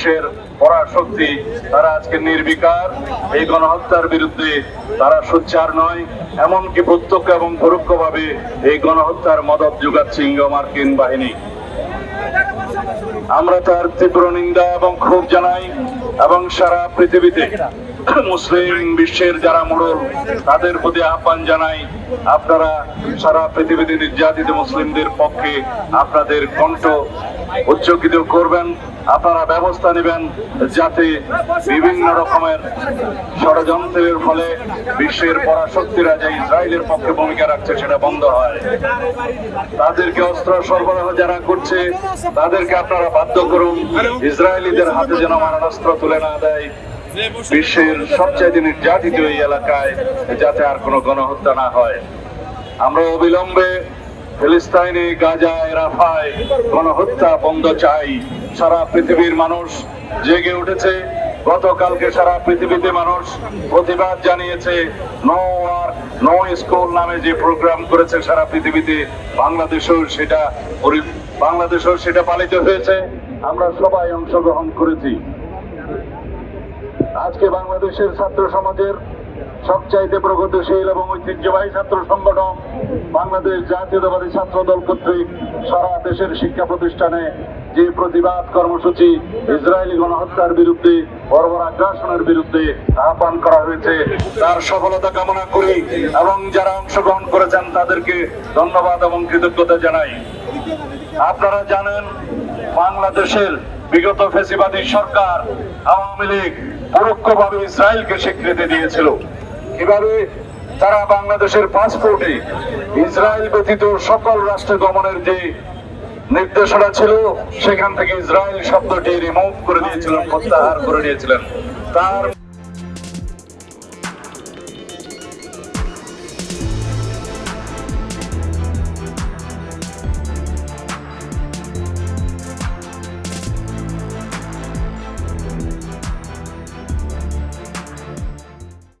বিশ্বের পরাশক্তি, তারা আজকে নির্বিকার। এই গণহত্যার বিরুদ্ধে তারা সোচ্চার নয়। এমনকি প্রত্যক্ষ এবং পরোক্ষভাবে এই গণহত্যার মদত যোগাচ্ছে ইঙ্গ মার্কিন বাহিনী। আমরা তার তীব্র নিন্দা এবং ক্ষোভ জানাই এবং সারা পৃথিবীতে মুসলিম বিশ্বের যারা মোড়ল, তাদের প্রতি আহ্বান জানাই, আপনারা সারা পৃথিবীতে নির্যাতিত মুসলিমদের পক্ষে আপনাদের কণ্ঠ উচ্চকিত করবেন। আপনারা ব্যবস্থা নেবেন যাতে বিভিন্ন রকমের ষড়যন্ত্রের ফলে বিশ্বের পরাশক্তিরা যে ইসরায়েলের পক্ষে ভূমিকা রাখছে সেটা বন্ধ হয়। তাদেরকে অস্ত্র সরবরাহ যারা করছে, তাদেরকে আপনারা বাধ্য করুন, ইসরায়েলিদের হাতে যেন মারণাস্ত্র তুলে না দেয়। বিশ্বের সবচাইতে নির্যাতিত এই এলাকায় যাতে আর কোনো গণহত্যা না হয়। আমরা অবিলম্বে ফিলিস্তাইনে, গাজায়, রাফায় গণহত্যা বন্ধ চাই। সারা পৃথিবীর মানুষ জেগে উঠেছে। গতকালকে সারা পৃথিবীতে মানুষ প্রতিবাদ জানিয়েছে। নো আর নো স্কুল নামে যে প্রোগ্রাম করেছে সারা পৃথিবীতে, বাংলাদেশেও সেটা বাংলাদেশেও সেটা পালিত হয়েছে। আমরা সবাই অংশগ্রহণ করেছি। আজকে বাংলাদেশের ছাত্র সমাজের সবচাইতে প্রগতিশীল এবং ঐতিহ্যবাহী ছাত্র সংগঠন বাংলাদেশ জাতীয়তাবাদী ছাত্র দল কর্তৃক সারা দেশের শিক্ষা প্রতিষ্ঠানে যে প্রতিবাদ কর্মসূচি ইসরায়েলি গণহত্যার বিরুদ্ধে, বর্বর আগ্রাসনের বিরুদ্ধে আহ্বান করা হয়েছে, তার সফলতা কামনা করি এবং যারা অংশগ্রহণ করেছেন তাদেরকে ধন্যবাদ এবং কৃতজ্ঞতা জানাই। আপনারা জানেন, বাংলাদেশের বিগত ফেসিবাদী সরকার আওয়ামী লীগ পরোক্ষভাবে ইসরায়েলকে স্বীকৃতি দিয়েছিল। কীভাবে তারা বাংলাদেশের পাসপোর্টে ইসরায়েল ব্যতীত সকল রাষ্ট্রে গমনের যে নির্দেশনা ছিল, সেখান থেকে ইসরায়েল শব্দটি রিমুভ করে দিয়েছিলেন, প্রত্যাহার করে দিয়েছিলেন। তার